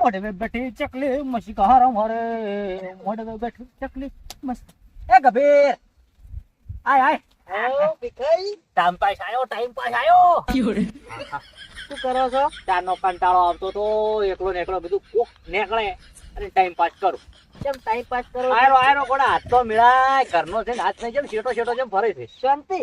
મોઢે વે બેઠી ચકલી મસી કહારમ હરે મોઢે વે બેઠી ચકલી મસ. એ ગભીર. આય આય. આયો ભીખાઈ. ટાઈમ પાસ આયો ટાઈમ પાસ આયો. શું કરો છો? તાનો કંટાળો આવતો તો એકલો ને એકલો બધું કોક નેકળે અને ટાઈમ પાસ કરું. કેમ ટાઈમ પાસ કરો આયો આયો કોડા હાથ તો મિલાય. ઘરનો છે હાથ નહીં જેમ શેટો શેટો જેમ ફરે છે. શાંતિ.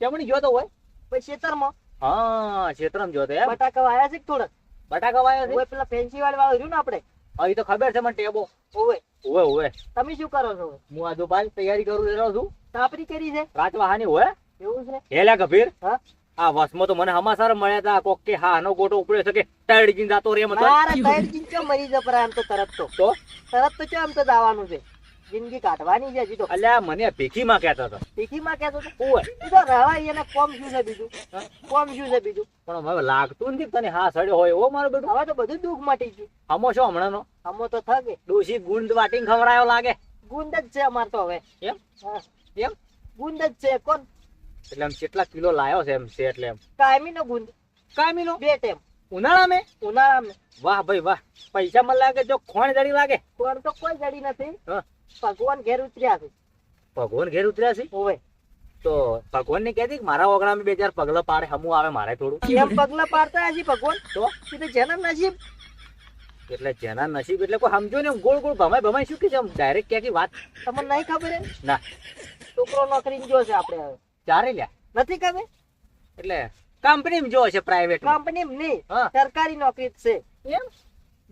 ચમણી જોતો હોય? પછી ખેતરમાં? હા ખેતરમાં જોતો એમ. બટાકા વાયા છે થોડા બટાકા વાયો છે? ઓય પેલા ફેન્સી વાળી વાળો રહ્યું ને આપણે? હા તો ખબર છે મને ટેબો. ઓવે. ઓવે ઓવે. તમે શું કરો છો? હું આ દુબાલ તૈયારી કરું રહ્યો છું. તાપરી કરી છે? રાજવાહાની હોય એવું છે? હેલા ગભીર હા. આ વસમાં તો મને હમાસર મળ્યા હતા કોક કે હા આનો ગોટો ઉપડ્યો છે કે જીન જાતો રે મતલબ ત્રણ દિન ચો મરી જપરા એમ તો તરત તો. તો? તરત તો ચો એમ તો દાવાનું છે? જિંદગી કાઢવાની છે હજી તો. અલ્યા મને ભીખીમાં કહેતો હતો. તીખીમાં કહેતો તો ઓય. એ તો રહેવાય એને કોમ શું છે બીજું? કોમ શું છે બીજું? પણ હવે લાગતું નથી તને હા સડ્યો હોય એવો મારો બેટો હવે તો બધું દુઃખ મટી ગયું. હમો છો હમણાંનો? હમો તો થકે ડોશી ગુંદ વાટીને ખવડાયો લાગે. ગુંદ જ છે અમાર તો હવે. એમ? એમ? ગુંદ જ છે કોણ? એટલે આમ કેટલા કિલો લાયો છે એમ છે એટલે એમ? કાયમી નો ગુંદ. કામીનો બે ટેમ. ઉનાળા મે? વાહ ભાઈ વાહ. પૈસા મને લાગે જો ખોણ જડી લાગે. કોણ તો કોઈ જડી નથી. હા. ભગવાન ઘેર ઉતર્યા છે. ભગવાન ઘેર ઉતર્યા છે? હોવે. તો ભગવાન ને કહેતી મારા ઓગણા બે ચાર પગલા પાડે હમું આવે મારે થોડું. એમ પગલા પાડતા હજી ભગવાન? તો? એ જેના નસીબ. એટલે જેના નસીબ એટલે કોઈ સમજો ને ગોળ ગોળ ભમાય ભમાય શું કે છે ડાયરેક્ટ ક્યાંકી વાત? તમને નહીં ખબર ના. છોકરો નોકરી જો છે આપણે હવે. ચારે લ્યા? નથી ખબર? એટલે કંપની જો છે પ્રાઇવેટ કંપની નહીં. સરકારી નોકરી છે. એમ?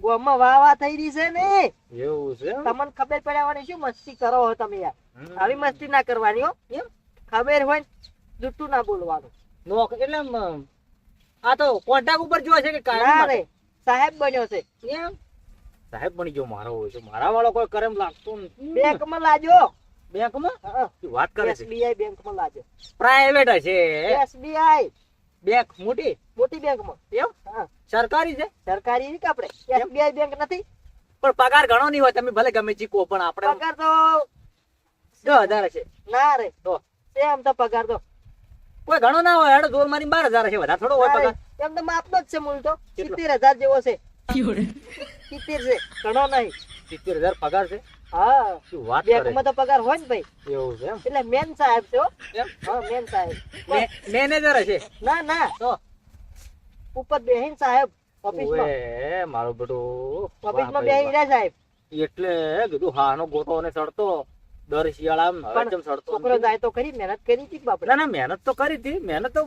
ગોમાં વાવા થઈ રહી છે ને. એવું છે તમને ખબર પડ્યાવાની શું મસ્તી કરો હો તમે યાર. આવી મસ્તી ના કરવાની હો એમ? ખબર હોય જુઠ્ઠું ના બોલવાનું. નોક એટલે આ તો કોન્ટ્રાક્ટ ઉપર જો છે કે રે સાહેબ બન્યો છે. એમ? સાહેબ બની ગયો મારો હોય છે. મારા વાળો કોઈ કરે લાગતો. બેંકમાં લાજો. બેંકમાં? વાત કરે છે? SBI બેંકમાં લાજો. પ્રાઇવેટ હશે. એસબીઆઈ. બેંક મોટી મોટી બેંકમાં. એમ હા. સરકારી છે? સરકારી કે આપણે? એસબીઆઈ બેંક નથી? પણ પગાર ઘણો નહીં હોય તમે ભલે ગમે ચીકો પણ આપણે પગાર તો દસ હજાર છે. ના રે. તો? એમ તો પગાર તો. કોઈ ઘણો ના હોય હેડો જોર મારી બાર હજાર છે વધારે થોડો હોય પગાર. એમ તો માપનો જ છે મૂળ તો? સિત્તેર હજાર જેવો છે. સિત્તેર છે. ઘણો નહીં. સિત્તેર હજાર પગાર છે. હા. શું વાત બેંકમાં તો પગાર હોય ને ભાઈ. એવું છે એટલે મેન સાહેબ છે. હા મેન સાહેબ. મેનેજર હશે ના ના. તો? ઉપર બેહીન સાહેબ ઓફિસમાં ઓવે, મારો બેટો. ઓફિસમાં બેહી રહ્યા સાહેબ. એટલે કીધું હાનો ગોટો ને સડતો દર શિયાળામાં જેમ સડતો છોકરો જાય તો ખરી મહેનત કરી હતી કે ના મહેનત તો કરી હતી. મહેનત તો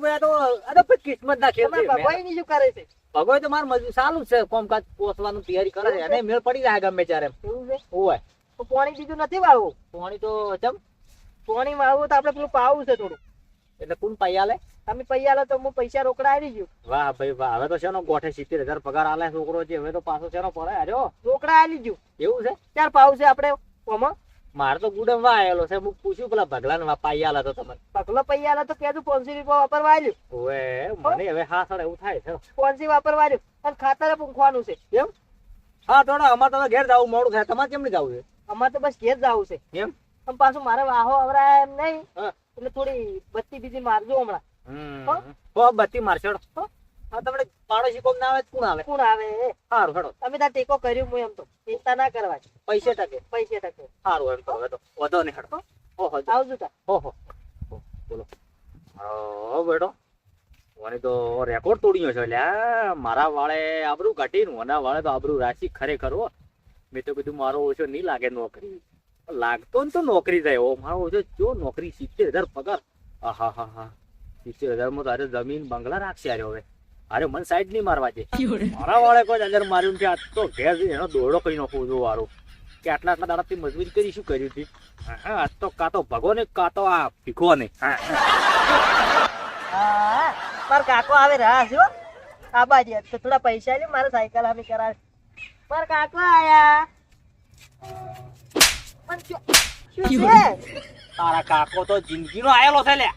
આ પછી કિસ્મત ના ખેલ ભગવાનની શું કરે છે? ભગવાન તો મારું મજૂર જ છે. કોમકાજ પોસવાનું તૈયારી કરે છે. અને મેળ પડી જાય ગમે ત્યારે. એવું છે? તો પાણી બીજું નથી વાવવું. પાણી તો જમ. પાણી વાવવું તો આપણે પેલું પાવું છે થોડું. એટલે કોણ પૈયા લે? તમે પૈયા લો તો હું પૈસા રોકડા આવી ગયું વાહ ભાઈ વાહ હવે તો છે ગોઠે સિત્તેર હજાર પગાર આલે છોકરો છે હવે તો પાછો છે પડે અરે રોકડા આવી ગયું એવું છે? ચાર પાવું છે આપણે ઓમાં. મારે તો ગુડમ વા આયેલો છે. હું પૂછ્યું પેલા ભગલા વા પૈયા આલા તો તમને પગલો પૈયા લો તો કહેતું પોન્સી રૂપિયા વાપરવા આવ્યું ઓએ મને હવે હા સર એવું થાય છે. પોન્સી વાપરવા આવ્યું અને ખાતરે પૂંખવાનું છે. એમ? હા થોડા અમારે તમે ઘેર જવું મોડું થાય. તમારે કેમ નહીં જવું અમારે તો બસ ઘેર જવું છે. છે એમ પણ પાછું મારે વાહો અવરાય એમ નહીં. એટલે થોડી બત્તી બીજી મારજો હમણાં. હમ. હો? હો બત્તી મારશો હા? તમને પાડોશી કોમ ના આવે કોણ આવે? કોણ આવે? સારું હેડો. તમે ત્યાં ટેકો કર્યું હું એમ તો. ચિંતા ના કરવા. પૈસે ટકે. પૈસે ટકે. સારું એમ તો હવે તો વધો નહીં હેડો. હો? હો આવજો તા. હો હો. હો, બોલો. મારો બેટો મને તો રેકોર્ડ તોડ્યો છે. લ્યા મારા વાળે આબરૂ કાઢીને ઓના વાળે તો આબરૂ રાશી ખરેખર હો. મેં તો કીધું મારો ઓછો નહીં લાગે નોકરી. લાગતો ને તો નોકરી થાય. મારો ઓછો જો નોકરી સિત્તેર હજાર પગાર. હા હા હા. હા સિત્તેર હજારમાં તારે જમીન બંગલા રાખશે અરે હવે. અરે મને સાઈડ નહીં મારવા છે મારા વાળે કોઈ અંદર માર્યું છે આ તો ઘેર એનો દોડો કઈ નાખું છું વારો. કે આટલા આટલા દાડાથી મજબૂરી કરી શું કર્યું હતી? હા આજ તો કાં તો ભગો ને કાં તો આ ભીખો ને. હા. કાકો આવે રહ્યા છે હો. આ બાજુ તો થોડા પૈસા લે મારે સાયકલ આમી કરાવે. મારા કાકો આયા. પણ શું શું છે? તારા કાકો તો જિંદગીનો આયેલો છે લ્યા.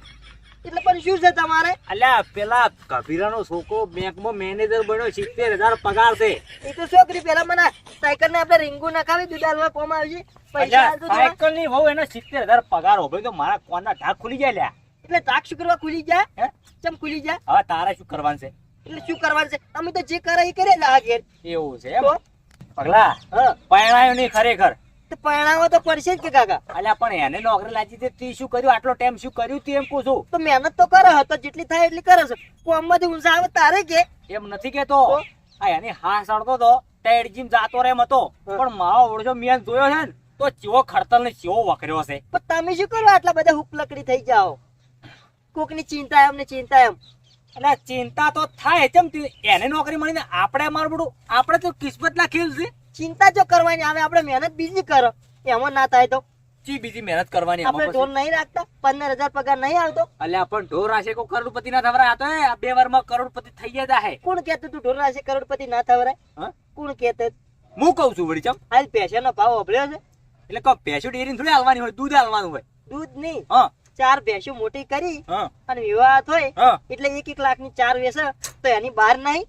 એટલે પણ શું છે તમારે? અલ્યા પેલા કભીરાનો છોકરો બેંકમાં મેનેજર બન્યો સિત્તેર હજાર પગાર છે. એ તો છોકરી પેલા મને સાયકલ ને આપણે રીંગુ નખાવી દુધાલમાં કોમ આવી. સાયકલની હોવ એનો સિત્તેર હજાર પગાર હોય તો મારા કોના ઢાક ખુલી જાય લ્યા. એટલે ઢાક શું કરવા ખુલી જાય હે? ચમ ખુલી જાય હવે તારા શું કરવાનું છે? એટલે શું કરવાનું છે? અમે તો જે કરે એ કરે લાગે એવું છે એમ? પગલા? પરણાયો નહીં ખરેખર. પરણાવો તો પડશે જ કે કાકા. અલ્યા પણ એને નોકરી લાગી છે તે શું કર્યું? આટલો ટાઈમ શું કર્યું તે એમ કહું છું. તો મહેનત તો કરે હતો જેટલી થાય એટલી કરે છે. કોમમાંથી ઊંઝા આવે તારે કે? એમ નથી કેતો આ એની હા સડતો તો ટેડ જીમ જાતો રેમ હતો. પણ મારો ઓળજો મેં જોયો છે ને તો ચેવો ખડતલ ને ચેવો વકર્યો છે. પણ તમે શું કરો? આટલા બધા હુક લકડી થઈ જાઓ. કોકની ચિંતા એમ ને ચિંતા એમ. એટલે ચિંતા તો થાય કેમ એને નોકરી મળીને આપણે મારું બધું આપણે તો કિસ્મત ના ખેલ છે. ચિંતા જો કરવાની આવે આપણે મહેનત બીજી કરો. એમાં ના થાય તો. ચી બીજી મહેનત કરવાની આપણે ઢોર નહીં રાખતા પંદર હજાર પગાર નહીં આવતો. એટલે પણ ઢોર રાશે કોઈ કરોડપતિ ના થવરાય આ તો એ બે વારમાં કરોડપતિ થઈ ગયા હે. કોણ કેતું તું ઢોર રાશે કરોડપતિ ના થવરાય હા? કોણ કેતે હું કઉ છું વળી ચમ. હાલ પૈસાનો ભાવ અભળ્યો છે. એટલે કહો ભેંસું ડેરીને થોડી હાલવાની હોય દૂધ હાલવાનું હોય. દૂધ નહીં. હા. ચાર ભેંસો મોટી કરી અને વિવાહ થાય એટલે એક એક લાખની ચાર વેસે તો એની બહાર નહીં.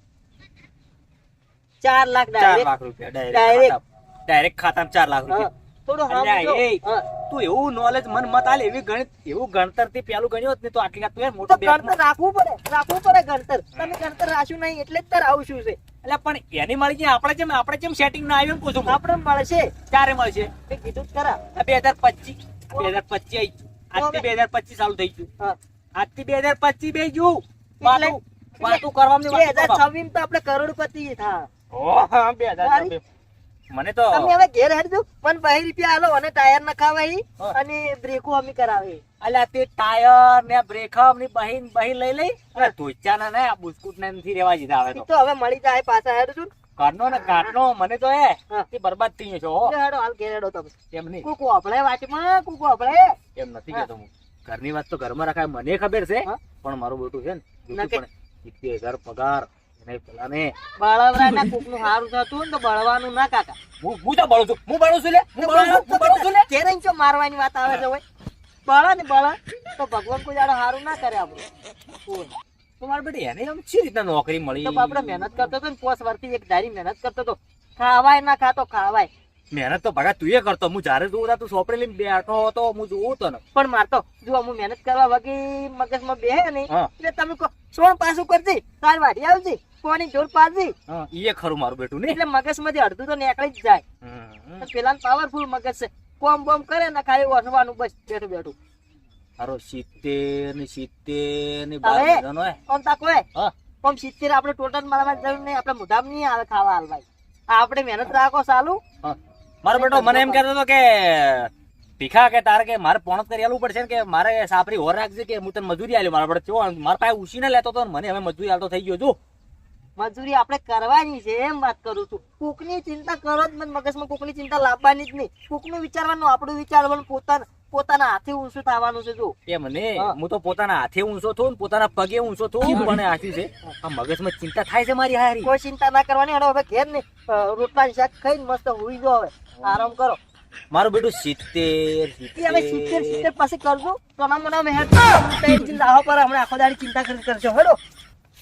ચાર લાખ ડાયરેક્ટ લાખ રૂપિયા ડાયરેક્ટ ડાયરેક્ટ ખાતામાં ચાર લાખ રૂપિયા. થોડું. હા. તું એવું નોલેજ મન મત આલે એવી ગણિત એવું ગણતરથી પેલું ગણ્યો ને તો આટલી તું મોટો ગણતર રાખવું પડે. રાખવું પડે ગણતર. તમે ગણતર રાખ્યું નહીં એટલે જ તાર આવું શું છે. એટલે પણ એની મળી જાય આપણે જેમ આપણે જેમ સેટિંગ ના આવ્યું એમ પૂછું. આપણે મળશે. ક્યારે મળશે? કીધું જ ખરા. બે હજાર પચીસ બે હજાર પચીસ આજથી બે હજાર પચીસ ચાલુ થઈ ગયું. હા. આજથી બે હજાર પચીસ બે ગયું. વાતું વાતું કરવાની બે હજાર છવ્વીસ તો આપણે કરોડપતિ થા બે હજાર મને તો તમે હવે ઘેર હેડજો પણ બહી રૂપિયા આલો અને ટાયર નખાવાય અને બ્રેકો અમે કરાવે. અલ્યા તે ટાયર ને બ્રેકઅપની બહીન બહીન લઈ લઈ અને ધોઈચા ના ને આ બુસ્કુટ ને નથી રેવા દીધા હવે તો. તો હવે મળી જાય પાછા હેડજો ઘરનો ને ઘાટનો મને તો એ બરબાદ થઈ ગયો છો. હેડો હાલ ઘેર હેડો તમે. એમ નહીં. કુકુ આપણે વાતમાં કુકુ આપણે એમ નથી. કહેતો હું. ઘરની વાત તો ઘરમાં રખાય મને ખબર છે પણ મારું બેટું છે ને સિત્તેર હજાર પગાર એને પેલા બળવરાના કુકનું હારું થતું તો બળવાનું ના કાકા. હું હું તો બળું છું. હું બળું છું લે. હું બળું હું બળું છું લે. ઘેર આઈને મારવાની વાત આવે છે બળો ને બળો તો ભગવાન કોઈ દાડો હારું ના કરે આપણું. બેટી એને આમ શી રીતના નોકરી મળી? તો આપણે મહેનત કરતો હતો ને પોસ વર્ષથી એક ધારી મહેનત કરતો હતો. ખાવાય ના ખાતો ખાવાય. મહેનત તો ભગા તું એ કરતો. હું જ્યારે જોઉં તું સોપડી લઈને બેઠો હતો હું જોઉં તો ને પણ મારતો જો હું મહેનત કરવા વગી મગજમાં બે ને એટલે તમે કહો સોણ પાછું કરજે તાર વાડી આવજે કોની જોર પાડજે. હા એ ખરું મારું બેટું ને? એટલે મગજમાંથી અડધું તો નીકળી જ જાય. પેલા પાવરફુલ મગજ છે. કોમ બોમ કરે ને ખાલી વસવાનું બસ બેઠું બેઠું. હારો સિત્તેર ને સિત્તેર ને બાર. આમ તાકો આમ સિત્તેર આપણે ટોટલ મારવા જરૂર નહીં આપણે મુધામ નહીં આવે ખાવા હાલવાય આપણે મહેનત રાખો સાલું. હા. મારો બેટો મને એમ કહેતો હતો કે, ભીખા કે તારે કે મારે પોણત કરી આલવું પડશે કે મારે સાપરી હોર રાખજે કે હું તને મજૂરી આલ્યો મારા બેટો. કેવો મારા પાસે ઉછીને લેતો હતો મને હવે મજૂરી આલતો થઈ ગયો છું. મજૂરી આપણે કરવાની છે, એમ વાત કરું છું. કુકની ચિંતા કરો જ મત મગજમાં કુકની ચિંતા લાવવાની જ નહીં. કુકનું વિચારવાનું, આપણું વિચારવાનું પોતાના. પોતાના હાથે ઊંચું થવાનું છે જો એ મને હું તો પોતાના હાથે ઊંચો થઉં પોતાના પગે ઊંચો થઉં પણ હાથી છે આ મગજમાં ચિંતા થાય છે મારી હારી કોઈ ચિંતા ના કરવાની અને હવે ઘેર ને રોટલા શાક ખાઈને મસ્ત હોઈ જો હવે આરામ કરો મારું બેટું સિત્તેર હવે સિત્તેર સિત્તેર પાસે કરજો સોના મોના મેં હેડ પર હમણાં આખો દાડી ચિંતા કરી કરજો હેડો